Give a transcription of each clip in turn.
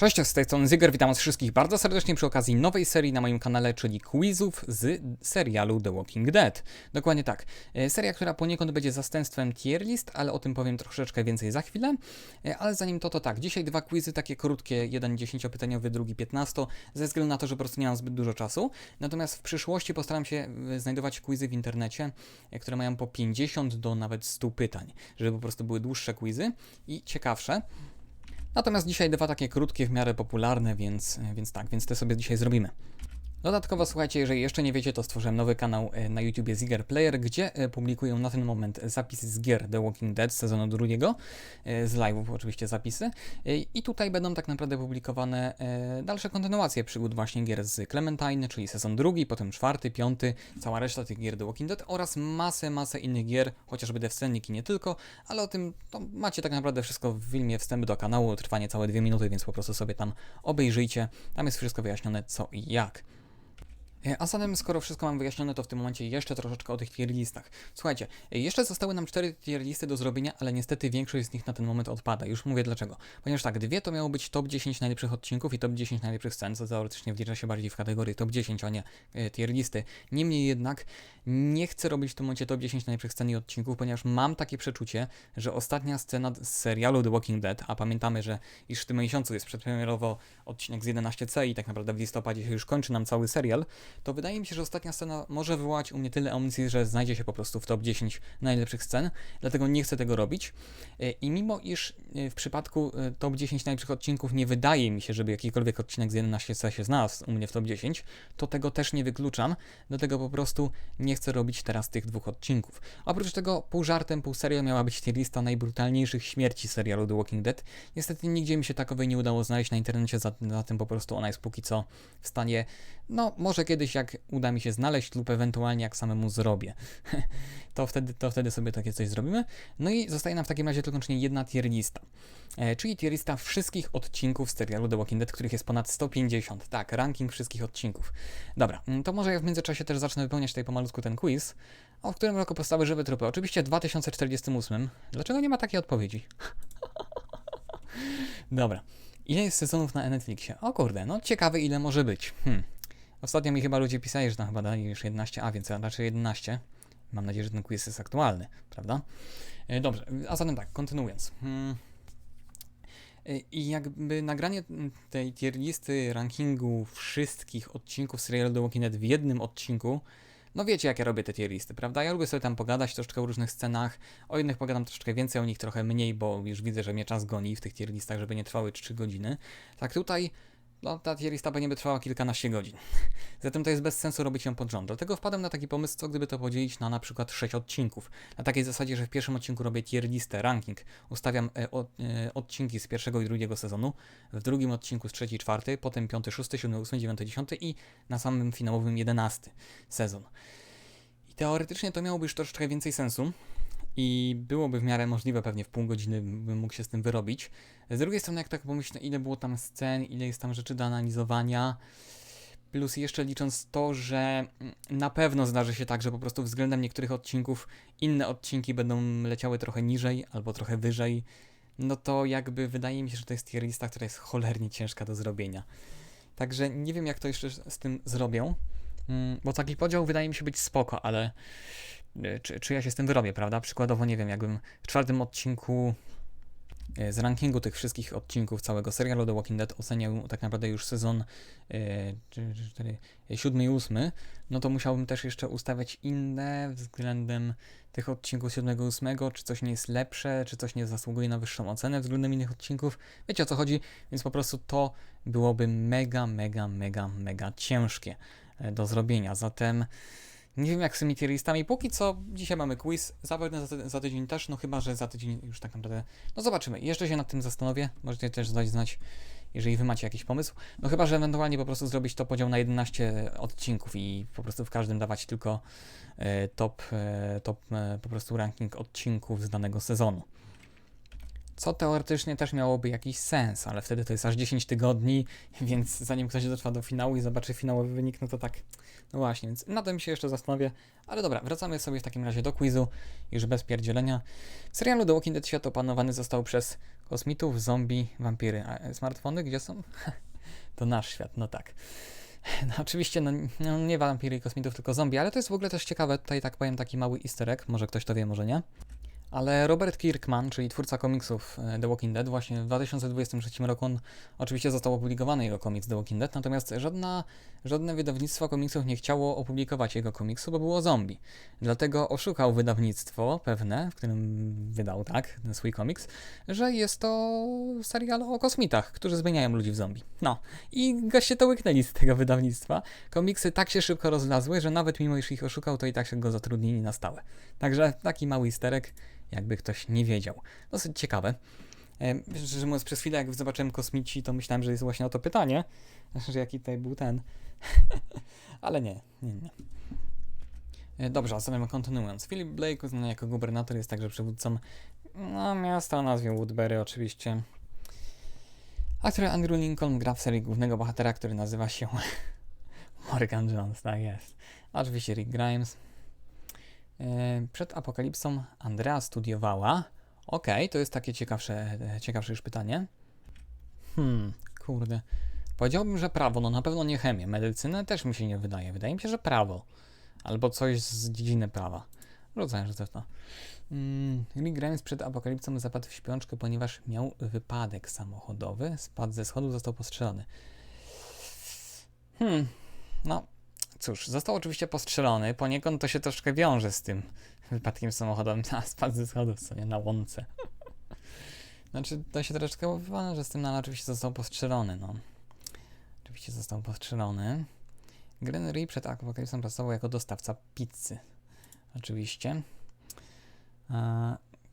Cześć, z tej strony Zyger, witam was wszystkich bardzo serdecznie przy okazji nowej serii na moim kanale, czyli quizów z serialu The Walking Dead. Dokładnie tak. E, Seria, która poniekąd będzie zastępstwem tier list, ale o tym powiem troszeczkę więcej za chwilę. E, Ale zanim to, to tak. Dzisiaj dwa quizy, takie krótkie, jeden 10-pytaniowy, drugi 15, ze względu na to, że po prostu nie mam zbyt dużo czasu. Natomiast w przyszłości postaram się e, znajdować quizy w internecie, które mają po 50 do nawet 100 pytań, żeby po prostu były dłuższe quizy i ciekawsze. Natomiast dzisiaj dwa takie krótkie, w miarę popularne, więc, więc tak, więc te sobie dzisiaj zrobimy. Dodatkowo słuchajcie, jeżeli jeszcze nie wiecie, to stworzyłem nowy kanał e, na YouTubie Ziger Player, gdzie e, publikuję na ten moment zapisy z gier The Walking Dead sezonu drugiego, e, z live'ów oczywiście zapisy. I tutaj będą tak naprawdę publikowane dalsze kontynuacje przygód właśnie gier z Clementine, czyli sezon drugi, potem czwarty, piąty, cała reszta tych gier The Walking Dead oraz masę, masę innych gier, chociażby Stranding i nie tylko, ale o tym to macie tak naprawdę wszystko w filmie wstęp do kanału, trwanie całe dwie minuty, więc po prostu sobie tam obejrzyjcie, tam jest wszystko wyjaśnione co i jak. E, A zatem, skoro wszystko mam wyjaśnione, to w tym momencie jeszcze troszeczkę o tych tier listach. Słuchajcie, e, jeszcze zostały nam cztery tier listy do zrobienia, ale niestety większość z nich na ten moment odpada. Już mówię dlaczego. Ponieważ tak, dwie to miało być top 10 najlepszych odcinków i top 10 najlepszych scen, co teoretycznie wlicza się bardziej w kategorii top 10, a nie e, tier listy. Niemniej jednak nie chcę robić w tym momencie top 10 najlepszych scen i odcinków, ponieważ mam takie przeczucie, że ostatnia scena z serialu The Walking Dead, a pamiętamy, że iż w tym miesiącu jest przedpremierowo odcinek z 11C i tak naprawdę w listopadzie się już kończy nam cały serial, to wydaje mi się, że ostatnia scena może wywołać u mnie tyle emocji, że znajdzie się po prostu w top 10 najlepszych scen, dlatego nie chcę tego robić. E, I mimo iż e, w przypadku e, top 10 najlepszych odcinków nie wydaje mi się, żeby jakikolwiek odcinek z 11C się znalazł u mnie w top 10, to tego też nie wykluczam, dlatego po prostu nie chcę robić teraz tych dwóch odcinków. Oprócz tego pół żartem, pół serio miała być lista najbrutalniejszych śmierci serialu The Walking Dead. Niestety nigdzie mi się takowej nie udało znaleźć na internecie, za- zatem po prostu ona jest póki co w stanie, no może kiedyś jak uda mi się znaleźć lub ewentualnie jak samemu zrobię. to, wtedy, to wtedy sobie takie coś zrobimy. No i zostaje nam w takim razie tylko jedna tier lista. E, czyli tier lista wszystkich odcinków serialu The Walking Dead, których jest ponad 150. Tak, ranking wszystkich odcinków. Dobra, mm, to może ja w międzyczasie też zacznę wypełniać tutaj pomalutku ten quiz. O którym roku powstały żywe trupy? Oczywiście 2048. Dlaczego nie ma takiej odpowiedzi? Dobra. Ile jest sezonów na Netflixie? O kurde, no ciekawe ile może być. Hmm. Ostatnio mi chyba ludzie pisali, że tam chyba dali już 11, a więc raczej 11. Mam nadzieję, że ten quiz jest aktualny, prawda? E, Dobrze, a zatem tak, kontynuując. Hmm. E, I jakby nagranie tej tier listy rankingu wszystkich odcinków serialu The Walking Dead w jednym odcinku, no wiecie jak ja robię te tier listy, prawda? Ja lubię sobie tam pogadać troszeczkę o różnych scenach, o jednych pogadam troszeczkę więcej, o nich trochę mniej, bo już widzę, że mnie czas goni w tych tier listach, żeby nie trwały 3 godziny. Tak tutaj, no ta tier lista będzie by trwała kilkanaście godzin. Zatem to jest bez sensu robić ją pod rząd. Dlatego wpadłem na taki pomysł, co gdyby to podzielić na na przykład 6 odcinków. Na takiej zasadzie, że w pierwszym odcinku robię tier listę, ranking, ustawiam e, od, e, odcinki z pierwszego i drugiego sezonu, w drugim odcinku z trzeci, czwarty, potem piąty, szósty, siódmy, ósmy, dziewiąty, dziesiąty i na samym finałowym jedenasty sezon. I teoretycznie to miałoby już troszeczkę więcej sensu i byłoby w miarę możliwe, pewnie w pół godziny bym mógł się z tym wyrobić. Z drugiej strony, jak tak pomyślę, ile było tam scen, ile jest tam rzeczy do analizowania, plus jeszcze licząc to, że mm, na pewno zdarzy się tak, że po prostu względem niektórych odcinków inne odcinki będą leciały trochę niżej albo trochę wyżej, no to jakby wydaje mi się, że to jest tier lista, która jest cholernie ciężka do zrobienia. Także nie wiem, jak to jeszcze z tym zrobią, mm, bo taki podział wydaje mi się być spoko, ale czy, czy ja się z tym wyrobię, prawda? Przykładowo, nie wiem, jakbym w czwartym odcinku e, z rankingu tych wszystkich odcinków całego serialu The Walking Dead oceniał tak naprawdę już sezon e, cztery, e, siódmy i ósmy, no to musiałbym też jeszcze ustawiać inne względem tych odcinków siódmego i ósmego, czy coś nie jest lepsze, czy coś nie zasługuje na wyższą ocenę względem innych odcinków. Wiecie o co chodzi, więc po prostu to byłoby mega, mega, mega, mega ciężkie e, do zrobienia. Zatem nie wiem jak z tymi. Póki co dzisiaj mamy quiz, zapewne za, za tydzień też, no chyba, że za tydzień już tak naprawdę. No zobaczymy. Jeszcze się nad tym zastanowię. Możecie też dać znać, jeżeli wy macie jakiś pomysł. No chyba, że ewentualnie po prostu zrobić to podział na 11 odcinków i po prostu w każdym dawać tylko e, top, e, top e, po prostu ranking odcinków z danego sezonu. Co teoretycznie też miałoby jakiś sens, ale wtedy to jest aż 10 tygodni, więc zanim ktoś dotrwa do finału i zobaczy finałowy wynik, no to tak, no właśnie, więc na tym się jeszcze zastanowię. Ale dobra, wracamy sobie w takim razie do quizu, już bez pierdzielenia. W serialu The Walking Dead świat opanowany został przez kosmitów, zombie, wampiry. A e, smartfony gdzie są? to nasz świat, no tak. No, oczywiście, no, no nie wampiry i kosmitów, tylko zombie, ale to jest w ogóle też ciekawe, tutaj tak powiem taki mały easter egg, może ktoś to wie, może nie. Ale Robert Kirkman, czyli twórca komiksów e, The Walking Dead, właśnie w 2023 roku on oczywiście został opublikowany jego komiks The Walking Dead, natomiast żadna, żadne wydawnictwo komiksów nie chciało opublikować jego komiksu, bo było zombie. Dlatego oszukał wydawnictwo pewne, w którym wydał tak ten swój komiks, że jest to serial o kosmitach, którzy zmieniają ludzi w zombie. No i goście to łyknęli z tego wydawnictwa. Komiksy tak się szybko rozlazły, że nawet mimo iż ich oszukał, to i tak się go zatrudnili na stałe. Także taki mały isterek jakby ktoś nie wiedział. Dosyć ciekawe. E, Szczerze mówiąc, przez chwilę jak zobaczyłem kosmici, to myślałem, że jest właśnie o to pytanie, że jaki tutaj był ten. Ale nie, nie, nie. E, Dobrze, a zatem kontynuując. Philip Blake, uznany jako gubernator, jest także przywódcą no, miasta o nazwie Woodbury, oczywiście. Aktor Andrew Lincoln gra w serii głównego bohatera, który nazywa się Morgan Jones, tak jest. Oczywiście Rick Grimes. E, Przed apokalipsą Andrea studiowała. Okej, to jest takie ciekawsze, ciekawsze już pytanie. Hmm, kurde. Powiedziałbym, że prawo, no na pewno nie chemię. Medycynę też mi się nie wydaje. Wydaje mi się, że prawo. Albo coś z dziedziny prawa. Rzucałem, że to. Mm, Rick przed apokalipsą zapadł w śpiączkę, ponieważ miał wypadek samochodowy. Spadł ze schodu, został postrzelony. Hmm, no cóż, został oczywiście postrzelony. Poniekąd to się troszkę wiąże z tym wypadkiem samochodowym. A spadł ze schodów, co nie, na łące. Znaczy, to się troszeczkę wiąże z tym, no oczywiście został postrzelony, no. Oczywiście został postrzelony. Grenery przed apokalipsą pracował jako dostawca pizzy. Oczywiście.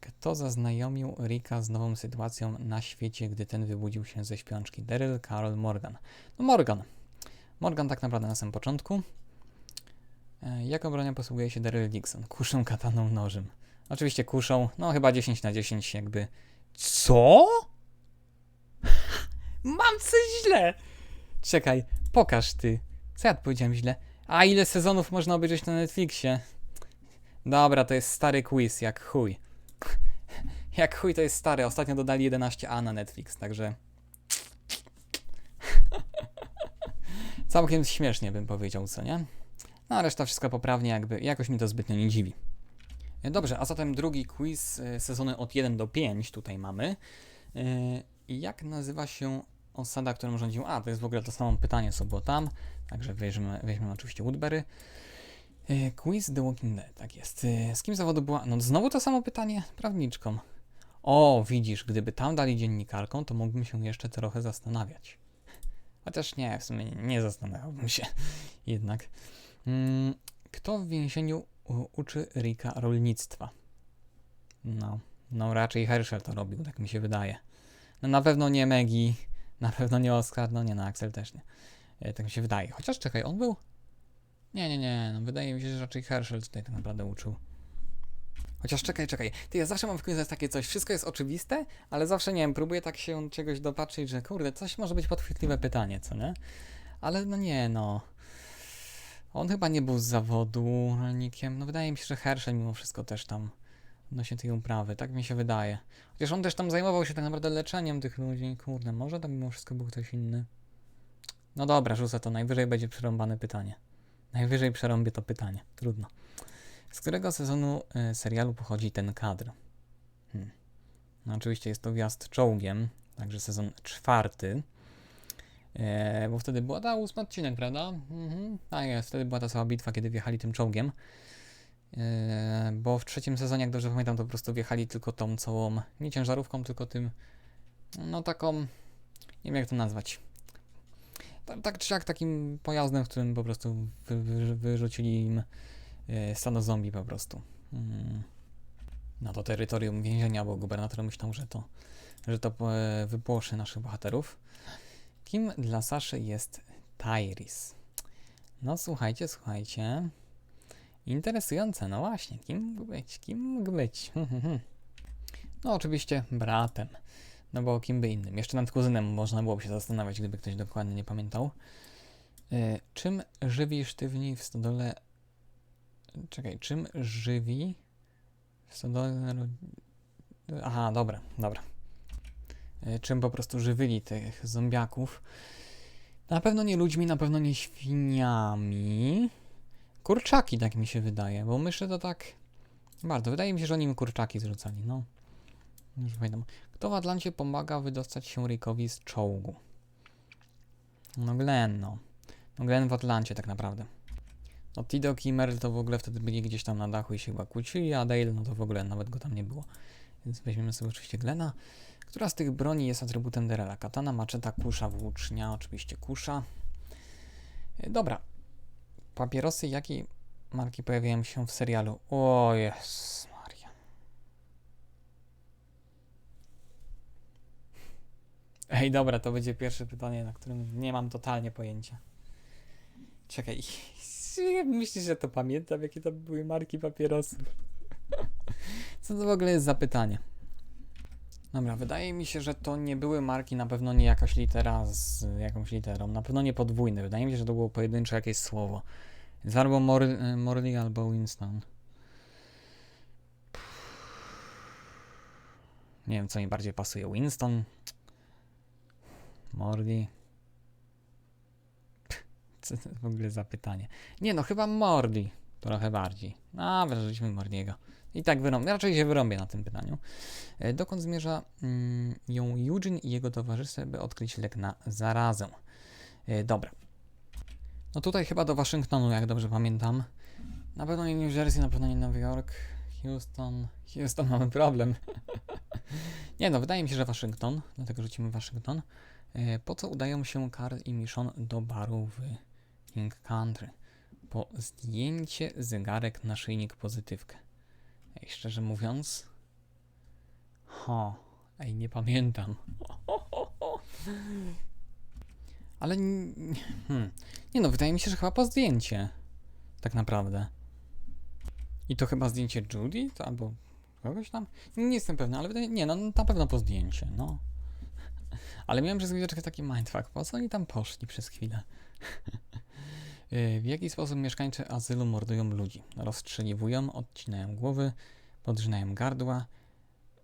Kto zaznajomił Ricka z nową sytuacją na świecie, gdy ten wybudził się ze śpiączki? Daryl Carol Morgan. No Morgan. Morgan tak naprawdę na samym początku. E, Jaką bronią posługuje się Daryl Dixon? Kuszą, kataną, nożem. Oczywiście kuszą, no chyba 10 na 10 jakby. Co? Mam coś źle! Czekaj, pokaż ty. Co ja powiedziałem źle? A ile sezonów można obejrzeć na Netflixie? Dobra, to jest stary quiz, jak chuj. Jak chuj to jest stary. Ostatnio dodali 11A na Netflix, także. Całkiem śmiesznie bym powiedział, co nie? No a reszta wszystko poprawnie, jakby jakoś mi to zbytnio nie dziwi. E, Dobrze, a zatem drugi quiz e, sezony od 1 do 5 tutaj mamy. E, jak nazywa się osada, którą rządził? A, to jest w ogóle to samo pytanie, co było tam. Także weźmiemy, weźmiemy oczywiście Woodbury. Quiz The Walking Dead, tak jest. Z kim zawodu była? No znowu to samo pytanie, prawniczką. O, widzisz, gdyby tam dali dziennikarką, to mógłbym się jeszcze trochę zastanawiać. Chociaż nie, w sumie nie zastanawiałbym się jednak. Mm, Kto w więzieniu uczy Rika rolnictwa? No, no raczej Herschel to robił, tak mi się wydaje. No na pewno nie Maggie, na pewno nie Oscar, no nie, no Axel też nie. E, Tak mi się wydaje. Chociaż czekaj, on był? Nie, nie, nie, no wydaje mi się, że raczej Herschel tutaj tak naprawdę uczył. Chociaż czekaj, czekaj. Ty, ja zawsze mam w quizach takie coś, wszystko jest oczywiste, ale zawsze, nie wiem, próbuję tak się czegoś dopatrzyć, że kurde, coś może być podchwytliwe pytanie, co nie? Ale no nie, no. On chyba nie był z zawodu rolnikiem. No wydaje mi się, że Herschel mimo wszystko też tam odnośnie tej uprawy, tak mi się wydaje. Chociaż on też tam zajmował się tak naprawdę leczeniem tych ludzi. Kurde, może tam mimo wszystko był ktoś inny. No dobra, rzucę to, najwyżej będzie przerąbane pytanie. Najwyżej przerąbię to pytanie, trudno. Z którego sezonu y, serialu pochodzi ten kadr? Hmm. No oczywiście jest to wjazd czołgiem, także sezon czwarty. E, bo wtedy była ta ósmy odcinek, prawda? Mhm. Tak jest, wtedy była ta cała bitwa, kiedy wjechali tym czołgiem. E, bo w trzecim sezonie, jak dobrze pamiętam, to po prostu wjechali tylko tą całą, nie ciężarówką, tylko tym, no taką, nie wiem jak to nazwać. Ta- Tak czy jak takim pojazdem, w którym po prostu wy, wy, wyrzucili im stado zombie po prostu. Mm. Na to terytorium więzienia, bo gubernator myślał, że to, że to e, wypłoszy naszych bohaterów. Kim dla Saszy jest Tyris? No słuchajcie, słuchajcie. Interesujące, no właśnie. Kim mógł być? Kim mógł być? No oczywiście bratem. No bo kim by innym? Jeszcze nad kuzynem można byłoby się zastanawiać, gdyby ktoś dokładnie nie pamiętał. E, czym żywi sztywni w stodole... Czekaj, czym żywi Aha, dobra, dobra. e, czym po prostu żywyli tych zombiaków. Na pewno nie ludźmi, na pewno nie świniami. Kurczaki, tak mi się wydaje, bo myszy to tak... Bardzo, wydaje mi się, że oni im kurczaki zrzucali, no. Już pamiętam. Kto w Atlancie pomaga wydostać się Rickowi z czołgu? No Glenn, no. No Glenn w Atlancie tak naprawdę. No Tidok i Merle to w ogóle wtedy byli gdzieś tam na dachu i się chyba kłócili, a Dale no to w ogóle nawet go tam nie było. Więc weźmiemy sobie oczywiście Glena. Która z tych broni jest atrybutem Derela? Katana, maczeta, kusza, włócznia, oczywiście kusza. E, Dobra. Papierosy jakiej marki pojawiają się w serialu? O jest Maria. Ej, dobra, to będzie pierwsze pytanie, na którym nie mam totalnie pojęcia. Czekaj, myślisz, że to pamiętam, jakie to były marki papierosów? Co to w ogóle jest za pytanie? Dobra, wydaje mi się, że to nie były marki, na pewno nie jakaś litera z jakąś literą, na pewno nie podwójne. Wydaje mi się, że to było pojedyncze jakieś słowo. Więc albo Mor Morley, albo Winston. Nie wiem, co mi bardziej pasuje. Winston? Morley? W ogóle za pytanie? Nie no, chyba Morley. Trochę bardziej. A, wyrażyliśmy Mordiego. I tak wyrąbię, raczej się wyrąbię na tym pytaniu. E, Dokąd zmierza mm, ją Eugene i jego towarzysze, by odkryć lek na zarazę? E, Dobra. No tutaj chyba do Waszyngtonu, jak dobrze pamiętam. Na pewno nie New Jersey, na pewno nie Nowy Jork. Houston. Houston mamy problem. nie no, wydaje mi się, że Waszyngton, dlatego rzucimy Waszyngton. E, Po co udają się Carl i Michonne do baru w Country? Po zdjęcie zegarek na szyjnik pozytywkę. Ej, szczerze mówiąc. Ho, ej, nie pamiętam. Ale. Hmm. Nie no, wydaje mi się, że chyba po zdjęcie. Tak naprawdę. I to chyba zdjęcie Judy? To albo kogoś tam? Nie jestem pewny, ale wydaje Nie, no na pewno po zdjęcie, no. Ale miałem przez chwileczkę taki mindfuck. Po co oni tam poszli przez chwilę? Y, W jaki sposób mieszkańcy azylu mordują ludzi? Rozstrzeliwują, odcinają głowy, podrzynają gardła,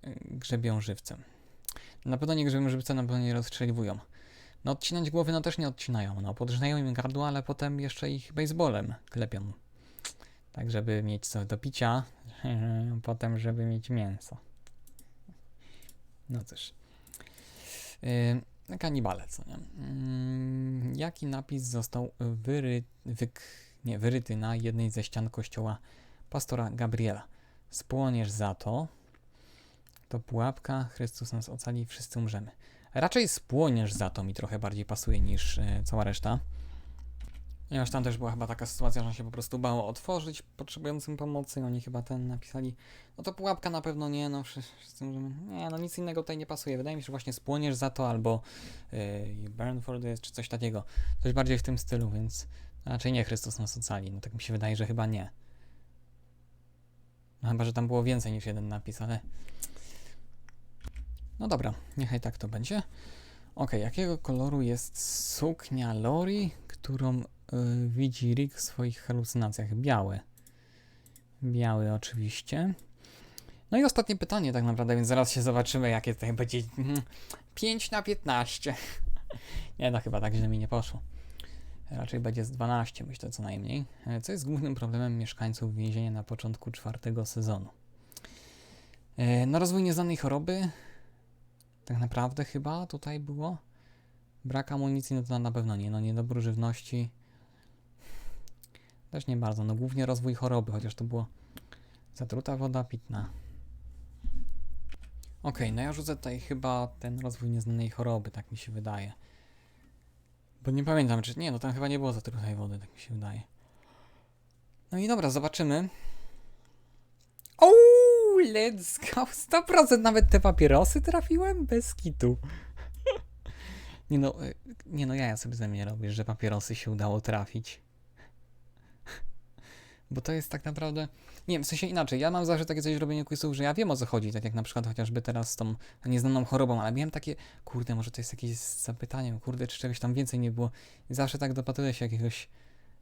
y, grzebią żywcem. Na pewno nie grzebią żywcem, na pewno nie rozstrzeliwują. No odcinać głowy no też nie odcinają, no podrzynają im gardła, ale potem jeszcze ich baseballem klepią. Tak, żeby mieć coś do picia, potem żeby mieć mięso. No cóż. Yy, kanibale, co nie? Mm, jaki napis został wyry, wyk, nie, wyryty na jednej ze ścian kościoła pastora Gabriela? Spłoniesz za to, to pułapka, Chrystus nas ocali, wszyscy umrzemy. Raczej spłoniesz za to mi trochę bardziej pasuje niż e, cała reszta. Ponieważ tam też była chyba taka sytuacja, że on się po prostu bało otworzyć potrzebującym pomocy i oni chyba ten napisali. No to pułapka na pewno nie, no wszyscy możemy. Nie, no nic innego tutaj nie pasuje. Wydaje mi się, że właśnie spłoniesz za to albo you burn for this, czy coś takiego. Coś bardziej w tym stylu, więc raczej nie Chrystus nas ocali. No tak mi się wydaje, że chyba nie. No chyba, że tam było więcej niż jeden napis, ale... No dobra, niechaj tak to będzie. Ok, jakiego koloru jest suknia Lori, którą y, widzi Rick w swoich halucynacjach? Białe. Biały oczywiście. No i ostatnie pytanie tak naprawdę, więc zaraz się zobaczymy, jakie tutaj będzie. Mhm. 5 na 15. nie, no chyba tak źle mi nie poszło. Raczej będzie z 12, myślę co najmniej. E, Co jest głównym problemem mieszkańców więzienia na początku czwartego sezonu? E, No rozwój nieznanej choroby, tak naprawdę chyba tutaj było. Brak amunicji, no to na pewno nie. No niedobór żywności. Też nie bardzo. No głównie rozwój choroby, chociaż to było zatruta woda pitna. Okej, no ja rzucę tutaj chyba ten rozwój nieznanej choroby, tak mi się wydaje. Bo nie pamiętam, czy... Nie, no tam chyba nie było zatrutej wody, tak mi się wydaje. No i dobra, zobaczymy. Ooo, let's go! 100% nawet te papierosy trafiłem bez kitu. Nie no, y, nie no, ja, ja sobie ze mnie robię, że papierosy się udało trafić. Bo to jest tak naprawdę. Nie wiem, w sensie inaczej. Ja mam zawsze takie coś w robieniu quizów, że ja wiem o co chodzi, tak jak na przykład chociażby teraz z tą nieznaną chorobą, ale miałem takie, kurde, może to jest jakieś z zapytaniem, kurde, czy czegoś tam więcej nie było. I zawsze tak dopatruję się jakiegoś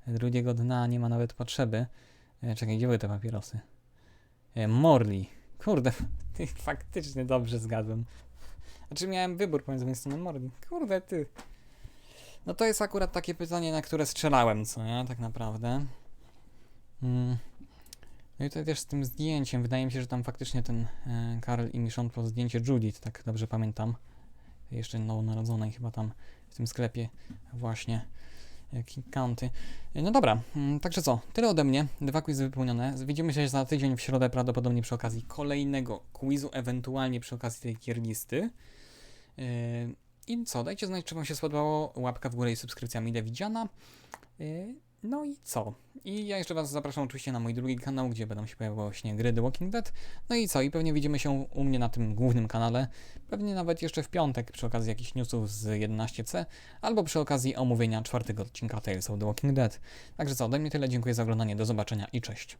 drugiego dna, nie ma nawet potrzeby. E, czekaj, gdzie były te papierosy? E, Morley. Kurde, faktycznie dobrze zgadłem. Znaczy miałem wybór pomiędzy Winstonem Morgan. Kurde, ty. No to jest akurat takie pytanie, na które strzelałem, co nie? Tak naprawdę. Mm. No i tutaj też z tym zdjęciem, wydaje mi się, że tam faktycznie ten e, Karl i Michon to zdjęcie Judith, tak dobrze pamiętam. Jeszcze nowonarodzonej chyba tam w tym sklepie właśnie Kinkanty. E, No dobra, mm, także co, tyle ode mnie, dwa quizy wypełnione. Widzimy się za tydzień w środę, prawdopodobnie przy okazji kolejnego quizu, ewentualnie przy okazji tej tier listy. Yy, I co, dajcie znać, czy Wam się spodobało, łapka w górę i subskrypcja mile widziana. No i co? I ja jeszcze Was zapraszam oczywiście na mój drugi kanał, gdzie będą się pojawiały właśnie gry The Walking Dead. No i co? I pewnie widzimy się u mnie na tym głównym kanale. Pewnie nawet jeszcze w piątek przy okazji jakichś newsów z 11C, albo przy okazji omówienia czwartego odcinka Tales of The Walking Dead. Także co, ode mnie tyle, dziękuję za oglądanie, do zobaczenia i cześć.